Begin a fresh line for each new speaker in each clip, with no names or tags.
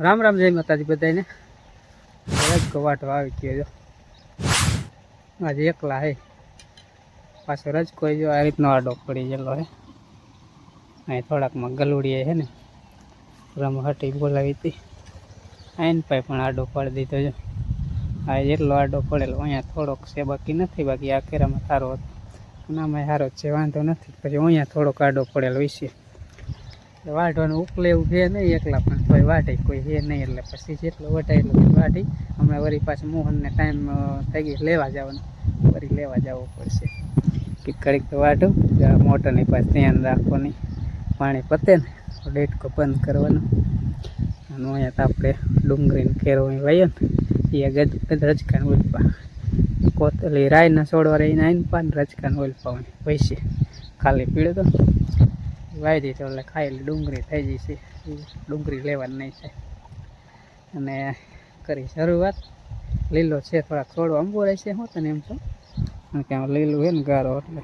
રામ રામ જય માતાજી બધાને રજકો વાટો આવી ગયો જો. આજે એકલા હે. પાછો રજકો જો આ રીતનો આડો પડી ગયેલો હે. અહીં થોડાકમાં ગલુડીએ છે ને. રમ હટી બોલાવી હતી. આઈન પાઈ પણ આડો પાડી દીધો જો. આ એટલો આડો પડેલો, અહીંયા થોડોક છે, બાકી નથી. બાકી આ કેરામાં સારો હતો. નામાં સારો છે, વાંધો નથી. પછી અહીંયા થોડોક આડો પડેલો વિશે વાઢવાનું ઉપલે એવું છે નહીં, એકલા પણ કોઈ વાઢે, કોઈ છે નહીં, એટલે પછી જેટલો વટાય એટલો વાઢી, હમણાં વળી પાછું મોહનને ટાઈમ થઈ ગઈ, લેવા જવાનું. વળી લેવા જવું પડશે. કે ઘડીક તો વાઢું મોટરની પાસે ધ્યાન રાખવાની. પાણી પતે ને ડેટકો બંધ કરવાનો. અને અહીંયા તો આપણે ડુંગળીને કેરો અહીં ને, એ ગજ રજકાને ઉલપા. કોતલી રાયના છોડવા રહીને આવીને પાન રજકાન ઉલપા હોય પૈસે ખાલી પીળો તો. વાઈ દીધો એટલે ખાયેલી ડુંગળી થઈ જશે છે. ડુંગળી લેવાની નહીં છે અને કરી શરૂઆત. લીલો છે થોડાક થોડો અંબો રહેશે હું તને એમ છો કે આમાં લીલું હોય ને ગારો, એટલે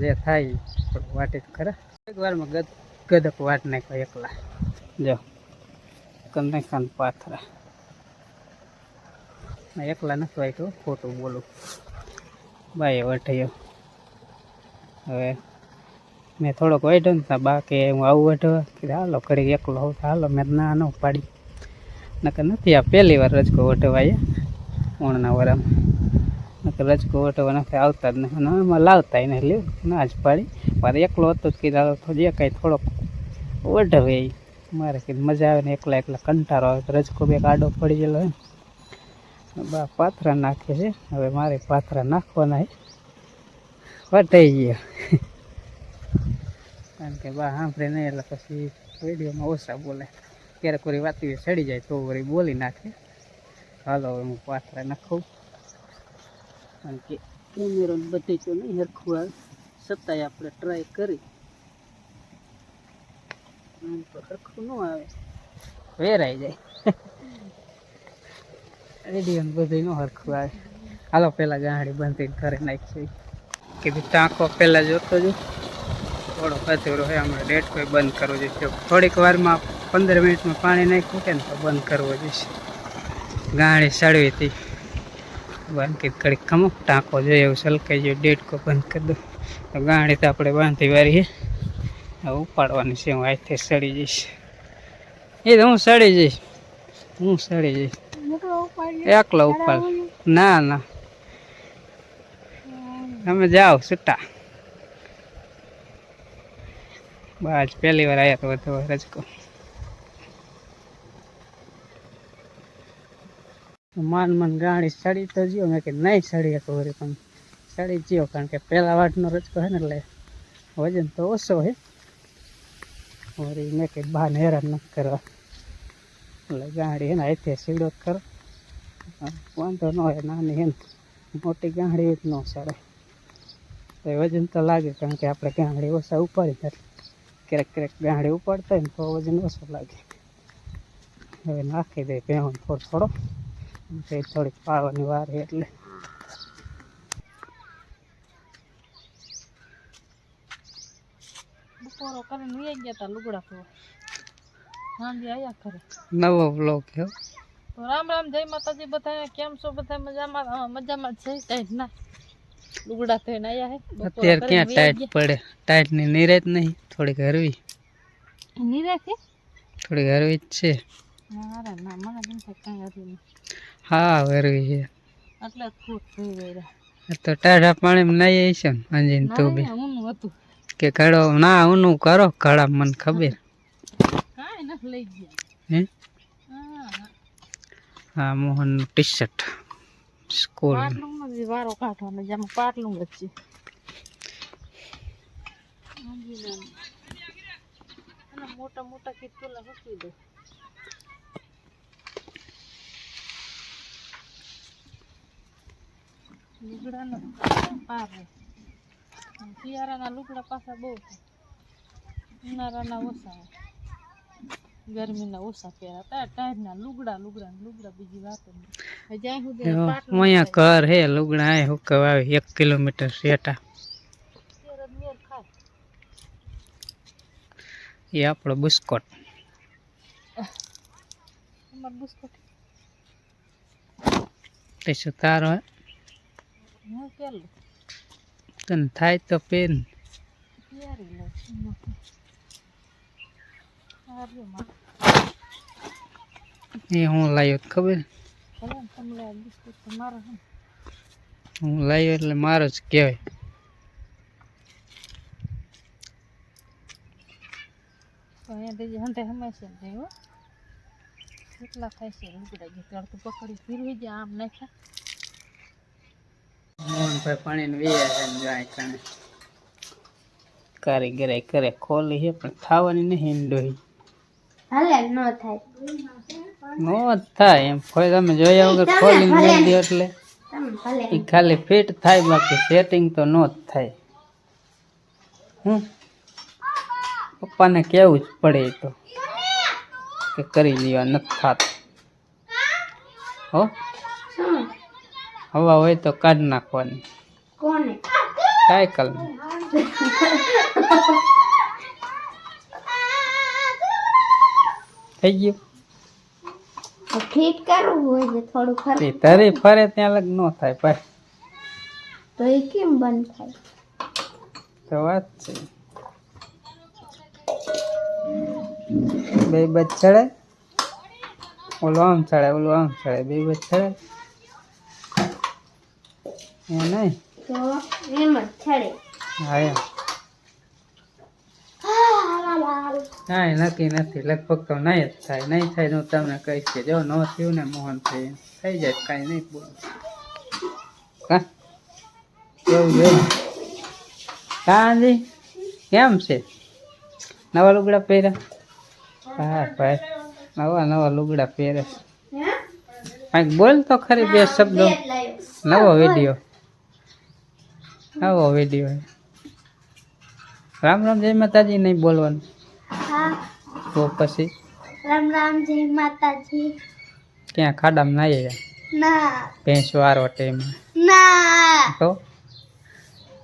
જે થાય થોડું વાટી તો ખરા. એક વારમાં ગદ, ગદક વાટ નાખ્યો એકલા. જો કન્નેખાન પાથરા. એકલા નથી વાંચ્યો ખોટું બોલું. બાય વઠ્યો હવે મેં થોડોક વાઢ્યો ને બાકી હું આવું વાઢવા કીધું, હાલો ઘડી એકલો તો હાલો, મેં ના ન પાડી. નકર નથી, આ પહેલી વાર રજકો વટવાય ઓણના વરામાં. નકર રજકો વટવા નથી, આવતા જ નહીં. એમાં લાવતા એને લ્યો, ના જ પાડી. મારે એકલો હતો જ કીધા જે કાંઈ થોડોક વઢવે એ મારે કીધું, મજા આવે ને એકલા એકલા કંટાળો આવે રજકો બે આડો પડી ગયેલો હોય ને. બા, પાથરા નાખે છે. હવે મારે પાથરા નાખવાના વટાઈ ગયા. કારણ કે બા સાંભળે નહીં, એટલે પછી વિડીયોમાં ઓછા બોલે. ક્યારેક કોઈ વાત સડી જાય તો વળી બોલી નાખે. હાલો, હવે હું પાથરા નાખું કારણ કે કેમેરો બધી તો નહીં હરખું આવે. છતાંય આપણે ટ્રાય કરી. આમ તો હરખું ન આવે. વેરાઈ જાય. રેડિયો બધું ન હરખું આવે. હાલો પહેલાં ગાંડી બાંધીને ઘરે નાખી કીધું ટાંકો પહેલાં જોતો જો થોડો અધૂરો હોય હમણાં ડેટ કોઈ બંધ કરવો જોઈએ. થોડીક વારમાં પંદર મિનિટમાં પાણી નાખ્યું કે ને તો બંધ કરવો જોઈએ. ગાણી સડવી હતી. બાકી ઘડીક ખમો ટાંકો જોઈએ એવું સલકાઈ જોઈએ ડેટ કો બંધ કરી દો તો ગાણી તો આપણે બાંધી વારી હવે ઉપાડવાની છે. હું આથી સડી જઈશ. એ તો હું સડી જઈશ. હું સડી જઈશ. એકલો ઉપાડ. ના ના. તમે જાઓ છૂટા. બસ પહેલી વાર આવ્યા તો વધુ રજકો માન મન ગાણી સડી તો જ્યો, મેં કે નહીં સડી તો વળી પણ સડી જ્યો, કારણ કે પહેલા વાટનો રજકો હે ને એટલે વજન તો ઓછો હે. વળી મેં કે બહાર હેરાન ન કરવા. એટલે ગાડી એના અહીંથી સીડો કરો. વાંધો ન હોય, નાની હે મોટી ગાંડી જ ન સડે તો વજન તો લાગે, કારણ કે આપણે ગાંડી ઓછા ઉપાડી એટલે ક્યારેક ક્યારેક ગાંડી ઉપાડતા ને તો વજન ઓછું લાગે. હવે નાખી દે પહેણ થોડો થોડો. થોડીક પાવાની વાર એટલે.
બપોરો કરીને વહી ગયા તા લુગડા તો સાંજે આયા કરે
નવો બ્લોગ છે
રામ રામ જય માતાજી બધા કેમ છો બધા મજામાં? મજામાં છે. ટાઈટ ના. લુગડા થઈને આયા હે.
અત્યારે ક્યાં ટાઈટ પડે ટાઈટની નિરાત નહીં થોડીક હરવી.
વહી નીરેખે
થોડીક હરવી જ છે.
નહીં.
હા હરવી છે.
એટલે જ થઈ ગઈ
તો ટાઢા પાણીમાં નાઈ આવી છે ને અંજીને તું બી. કે ઘડો ના ઊનું કરો ઘડા મને ખબર.
ગયા.
હા? Mohan T shirt school.
વારો કાઢવાનો જેમાં પાટલું અને મોટા મોટા કિત્તુલા મૂકી દે. લુગડાનો પાર શિયાળાના લુગડા પાછા બહુ. ઉનાળાના ઓછા ગરમીના ઓછા પહેરાતા ટાઈરના લુગડા લુગડા લુગડા બીજી વાત જ્યાં સુધી
અહીંયા ઘર હે લુગડા હે હુકવ આવે એક કિલોમીટર
ખાય.
એ આપણો બુસ્કોટ.
બિસ્કુટ.
તે શું તારો હે? તને થાય તો પેન એ હું લાવ્યો ખબર? હું લાવ્યો એટલે મારો જ કહેવાય.
કેટલા થાય છે લુગડા જે તડતું પકડી ફીરવી જાય આમ નાખ્યા
મોહનભાઈ પાણીને વીયા છે જાય કરે ખોલી છે, પણ થવાની નહીં ડોહી
ભલે ન થાય.
નો થાય એમ. કોઈ તમે જોયા વગર ખોલીને મેળ દો એટલે. એ ખાલી ફિટ થાય બાકી સેટિંગ તો નો જ થાય. હું પપ્પાને કેવું જ પડે તો. કે કરી લેવા નથી થાત. હો? હવા હોય તો કાઢ નાખવાની.
કોને?
સાયકલ થઈ ગયું?
તો ફિટ કરવું હોય છે થોડું ફરે.
તે ફરે ત્યાં લગ ન થાય ભાઈ.
તો એ કેમ બંધ થાય?
તો વાત છે. બે બચ ચડે? ઓલો આમ ચડે ઓલું આમ ચડે બે બચ ચડે? એ નહીં?
તો એમ જ છડે
હા એમ. કાંઈ નક્કી નથી. લગભગ તો નહીં જ થાય. નહીં થાય હું તમને કહીશ કે જો ન થયું ને મોહન થઈ થઈ જાય, કાંઈ નહીં બોલ. કા કેવું કાંજી કેમ છે? નવા લુગડા પહેર્યા? હા, ભાઈ. નવા નવા લુગડા પહેરે કાંઈક બોલ તો ખરી બે શબ્દો. નવો વીડિયો. નવો વીડિયો. રામ રામ, જય માતાજી, નહીં બોલવાનું.
હા
તો પછી?
રામ રામ જય માતાજી.
ક્યાં ખાડામાં નાહી
ના.
ભેંસ આરો ટાઈમ
ના.
તો?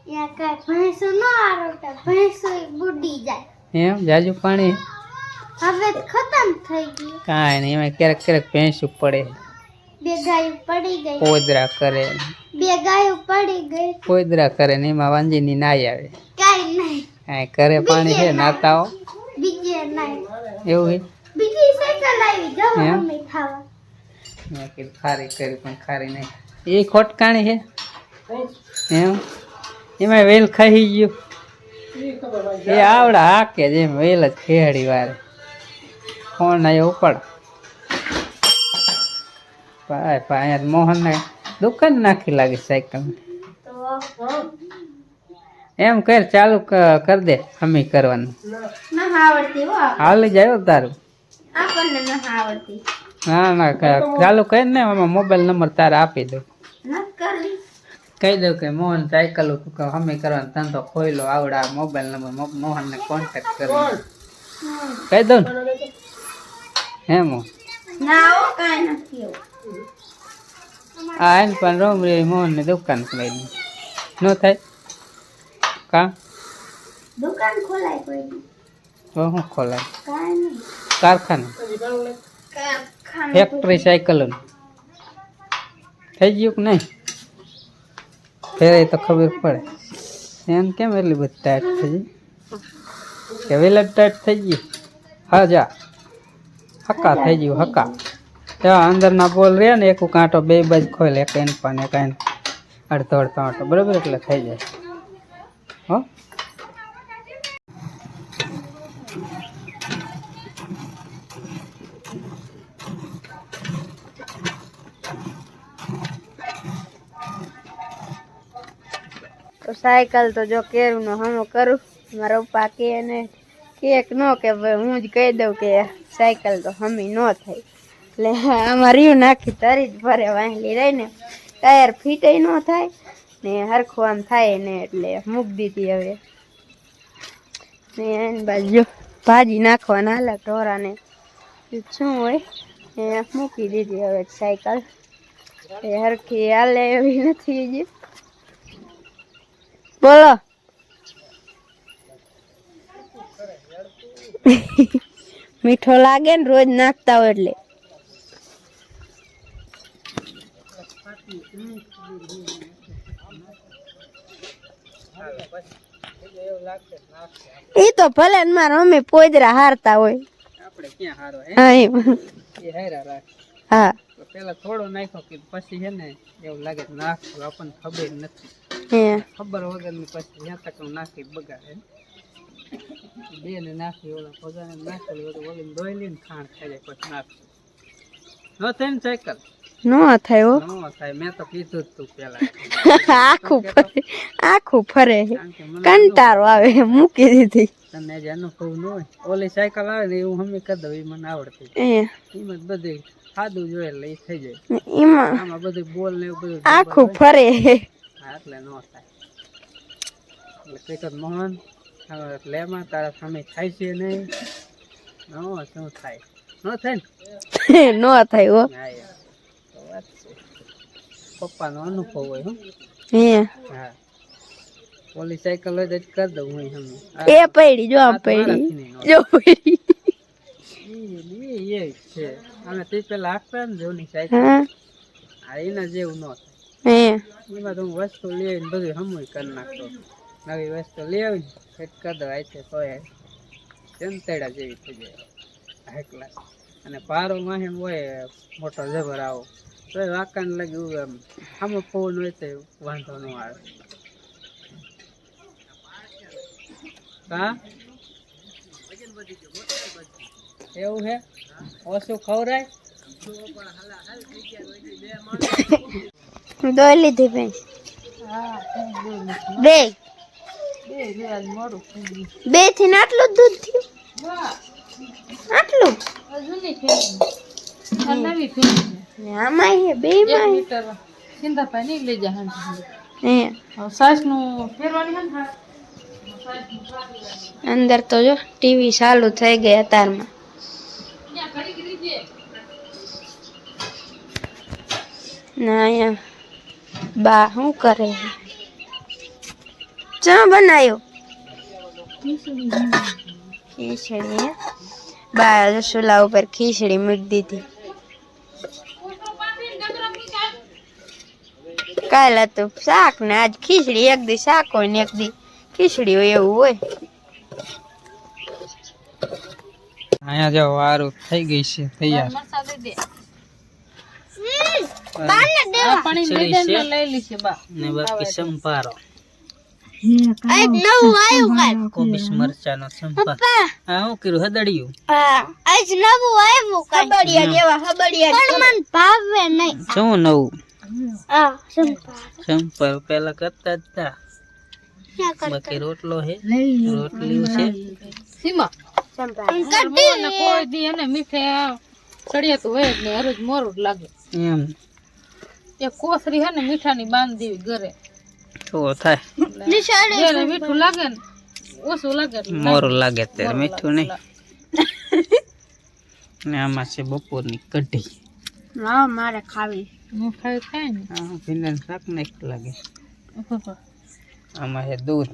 યા કઈ ભેંસો ન આરોટા ભેંસો બુડી જાય.
એમ? જાજુ પાણી?
હવે ખતમ થઈ ગયું.
કાંઈ નહીં એમાં ક્યારેક ક્યારેક ભેંસું પડે.
બે ગાયો પડી ગઈ.
પોદરા કરે.
બે ગાયો પડી ગઈ.
પોદરા કરે ને એમાં વાંજીની નાઈ આવે.
કાઈ નહીં.
કાંઈ કરે પાણી છે નાતાઓ? એવું હે
બીજી સાયકલ આવી
એમ?
મમ્મી ખાવા.
મેં કીધું ખારી કરી પણ ખારી નહીં. એ ખોટકાણી છે? એમ? એમાં વેલ ખાઈ ગયું. એ આવડા હાકે જેમ વેલ જ ખેડી વારે. ફોન આવ્યો ઉપાડ ભાઈ ભાઈ અહીંયા મોહન ને દુકાન નાખી લાગે સાયકલ
તો?
એમ કર ચાલુ કર દે હમી કરવાનું.
ના આવડતી હો.
હાલી જાય હો તારું.
આપણને ના આવડતી.
ના ના ચાલુ કરી ને આમાં મોબાઈલ નંબર તારે આપી દઉં. કહી દઉં કે મોહન સાયકલ અમે કરવાનો ધંધો ખોઈલો આવડા મોબાઈલ નંબર મોહનને કોન્ટેક્ટ કરો કહી દઉં ને? હે. મોહન
ના કાંઈ નથી
આ એને પણ રોમ રે મોહનની દુકાન ખોલાવી દઉં. ન થાય? કા
દુકાન ખોલાય કોઈ દી.
તો શું ખોલાય
કાંઈ નહીં
કારખાનું
કારખાનું
ફેક્ટરી સાયકલો થઈ ગયું કે નહીં ફેરે તો ખબર પડે એને કેમ એટલી બધી ટાઈટ થઈ ગઈ કે વેલા ટાઈટ થઈ ગઈ હા જા હક્કા થઈ ગયું હક્કા ત્યાં અંદરના બોલ રહ્યા ને એક કાંટો બે બાજુ ખોલે એક એન પણ એક એન અડધો અડધો આંટો બરાબર એટલે થઈ જાય
તો સાયકલ તો જો કેરું નો હમો કરું. મારા પપ્પા કે ને કેક નો કે ભાઈ હું જ કહી દઉં કે સાયકલ તો હમી ન થાય. એટલે આમાં રીયું નાખી તરી જ ભરે વાંહલી રહીને. ટાયર ફીટે ન થાય. ને હરખું આમ થાય ને એટલે મૂકી દીધી હવે. ને એની બાજુ ભાજી નાખવાના હાલા ઢોરાને. શું હોય? એ મૂકી દીધી હવે સાયકલ. એ હરખી હાલે એવી નથી હજી. બોલો. મીઠો લાગે ને રોજ નાખતા હોય એટલે. એ તો ભલે ને મારા મમ્મી પોદરા હારતા હોય.
આપણે ક્યાં હારો હે?
હા
એ હારા રાખ.
હા.
તો પેલા થોડો નાખ્યો કે પછી છે ને એવું લાગે કે નાખશું આપણને ખબર નથી.
હે.
ખબર વગરની પછી જ્યાં તક નાખી બગાડે બે ને નાખી ઓલા પગાને નાખેલું બધું ઓલી દોઈ લઈને ખાણ ખાઈ જાય પછી નાખશું. ન થાય ને સાયકલ?
નો થાય હો.
ન થાય મેં તો કીધું જ તું પેલા.
આખું ફરે આખું ફરે.
કંટારો
કંટાળો આવે મૂકી દીધી.
તને જે અનુભવ ન હોય ઓલી સાયકલ આવે ને એવું હમે કરી દઉં એ મને આવડતી. એમાં બધું સાદું જોઈએ એટલે એ થઈ જાય.
એમાં
આમાં બધું બોલ ને એવું બધું
આખું ફરે.
હા એટલે ન થાય. એટલે ક્રિકેટ મોહન લેમાં તારા સામે થાય છે નહીં ન શું થાય? ન થાય ને?
થાય હો.
હા વાત છે. પપ્પાનો અનુભવ હોય હું.
હે.
હા. ઓલી સાયકલ હોય તો જ કરી દઉં હું હમ
એ પડી જો આમ પડી. જો પડી.
એ છે. અને તે પેલા આપતા ને જોની સાયકલ.
હા.
એના જેવું ન થાય.
હે.
એમાં તો હું વસ્તુ લઈ આવીને બધું હમુય કરી નાખતો નવી વસ્તુ લઈ આવીને સેટ કરી દઉં આ છે તોય ચંતેડા જેવી થઈ જાય. હાઈ ક્લાસ અને પારો માહે હોય મોટો જબર આવો તો એ વાંકાને લાગ્યું એમ. આમ પવન હોય તો વાંધો ન આવે. હા? એવું છે ઓછું ખવરાય?
દોઈ લીધી
બોલો.
બે. બેથી ને આટલું જ દૂધ થયું? આટલું?
નવી ફેરી
આમાં હે બે
એક
માં
લીટર સિંધાભાઈ નહીં લઈ જાય હાંજી
હે
હવે સાસનું ફેરવાની હે ને હા. સાસનું ફેરવાની.
અંદર તો જો ટીવી ચાલુ થઈ ગઈ અતારમાં
ત્યાં ઘડી ઘડી દે.
ના અહીંયા બા શું કરે છે ચા બનાવ્યો ખીચડી હે? બા રસોલા ઉપર ખીચડી મૂકી દીધી કાલ હતું શાક ને આજ ખીચડી એક દી શાક હોય ને એક દી ખીચડી હોય એવું હોય.
અહીંયા જો વારું થઈ ગઈ છે તૈયાર.
મરચાં દઈ દે.
અને
આ પાણી લઈ દે ને લઈ લીધી બા.
ને બાકી સંભારો
આજ નવું આવ્યું કાલ.
કોબીસ મરચાનો સંભાર હા હું કર્યું? હદડિયું.
આજ નવું આવ્યું કાલ. હબડિયા જેવા હબડિયા પણ મન ભાવે નહીં.
શું નવું.
આ
સંભાર પેલા કરતા જ તા. બાકી રોટલો હે? રોટલી છે?
સીમા. કોઈ દી એને મીઠે ચડિયાતું હોય એટલે હરજ મોરું લાગે.
એમ.
એ કોસરી હે ને મીઠાની બાંધી ઘરે.
તો થાય.
જ્યારે મીઠું લાગે ને ઓછું લાગે
મોરું લાગે ત્યારે મીઠું નહીં. ને આમાં છે બપોરની કઢી.
હા મારે ખાવી.
હું ને.
હા શાક નાખ લાગે. આમાં છે દૂધ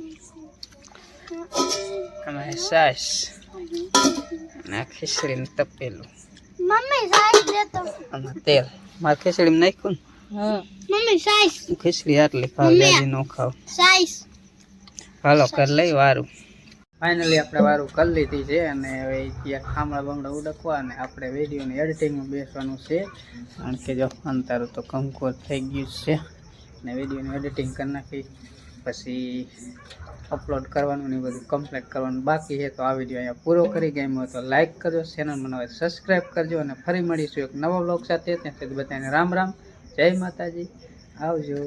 આમાં છે છાશ અને આ ખીચડીનું તપેલું.
મમ્મી સાઈસ દેતો
આમાં તેલ. મારે ખીચડીમાં નાખ્યું
હા.
મમ્મી સાઈસ
ખીચડી આટલી ખાવ જાજી ન ખાવ
સાઈસ
હાલો કર લઈ વારું. ફાઇનલી આપણે વારું કરી લીધી છે અને હવે ત્યાં ખામડા બમડા ઉડકવા અને આપણે વિડીયોની એડિટિંગમાં બેસવાનું છે. કારણ કે જો અંતર તો કંકોર થઈ ગયું છે. અને વિડીયોની એડિટિંગ કરી નાખી. પછી અપલોડ કરવાનું ને બધું કમ્પ્લીટ કરવાનું બાકી છે. તો આ વીડિયો અહીંયા પૂરો કરી ગયો હોય તો લાઈક કરજો ચેનલ મને સબસ્ક્રાઈબ કરજો અને ફરી મળીશું એક નવા બ્લોગ સાથે. ત્યાં સુધી બધાને રામ રામ. જય માતાજી. આવજો.